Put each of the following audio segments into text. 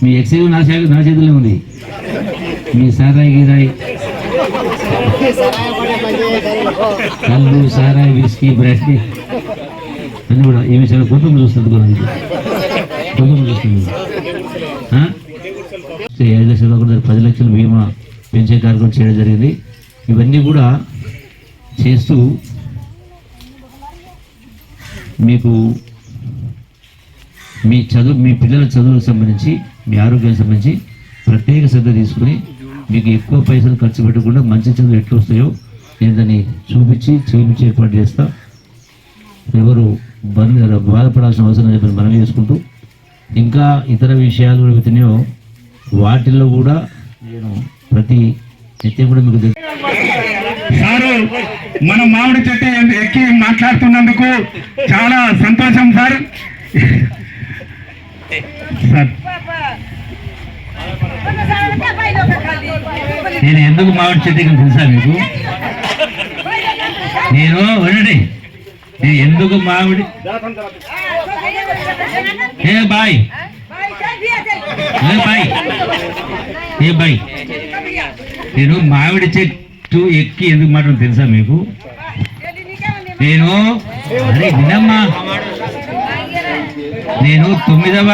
మీ excise నా చేతి నా చేతిలో ఉంది. మీ సారాయి గీరాయి. కళ్ళు సారాయి విస్కీ బ్రాండీ అన్నీ కూడా ఈ విషయాలు కుటుంబం చూస్తుంది కూడా కుటుంబం చూస్తుంది ఏడు లక్షల ఒకటి పది లక్షల బీమా పెంచే కార్యక్రమం చేయడం జరిగింది. ఇవన్నీ కూడా చేస్తూ మీకు మీ చదువు మీ పిల్లల చదువులకు సంబంధించి మీ ఆరోగ్యానికి సంబంధించి ప్రత్యేక శ్రద్ధ తీసుకుని మీకు ఎక్కువ పైసలు ఖర్చు పెట్టకుండా మంచి చదువు ఎట్లా వస్తాయో నేను దాన్ని చూపించి చేయించి ఏర్పాటు చేస్తా. ఎవరు బంద్ బాధపడాల్సిన అవసరం చెప్పి మనం చేసుకుంటూ ఇంకా ఇతర విషయాలు ఏవైతున్నాయో వాటిల్లో కూడా నేను ప్రతి నిత్యం కూడా మీకు సారు మన మామిడి చెట్టు ఎక్కి మాట్లాడుతున్నందుకు చాలా సంతోషం సార్. నేను ఎందుకు మామిడి చెట్టు తెలుసా మీకు? నేను వినండి నేను ఎందుకు మామిడి hey boy. Hey boy. Hey boy. నేను మామిడి చెట్టు ఎక్కి ఎందుకు మాత్రం తెలుసా మీకు? నేను అరే వినమ్మా. నేను తొమ్మిదవ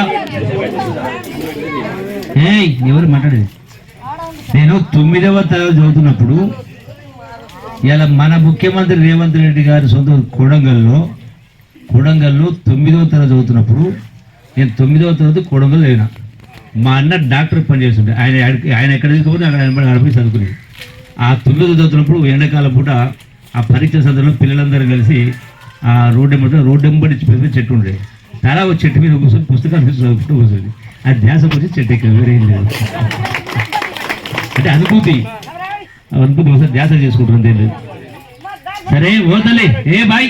ఏయ్ ఎవరు మాట్లాడేది? నేను తొమ్మిదవ తరగతి చదువుతున్నప్పుడు ఇలా మన ముఖ్యమంత్రి రేవంత్ రెడ్డి గారి సొంత కొడంగల్లో కొడంగల్లో తొమ్మిదవ తరగతి చదువుతున్నప్పుడు నేను తొమ్మిదవ తరగతి కొడంగల్ లేనా మా అన్న డాక్టర్ పని చేస్తుండే. ఆయన ఆయన ఎక్కడ తీసుకుపోతే అక్కడ ఆయన నడిపి చదువుకునేది. ఆ తొమ్మిదవ చదువుతున్నప్పుడు ఎండాకాలం పూట ఆ పరీక్ష సందర్భంలో పిల్లలందరూ కలిసి ఆ రోడ్డు ఎంబడి రోడ్డు ఎంబడి చెట్టు ఉండేది. తలా ఒక చెట్టు మీద కూర్చొని పుస్తకాలు చదువుకుంటూ కూర్చొని ఆ ధ్యాస గురించి చెట్టు ఎక్కడ వేరేం లేదు. అంటే అనుభూతి. ఆ అనుభూతి ఒకసారి ధ్యాస చేసుకుంటుంది ఏం సరే ఓతలే ఏ బాయ్?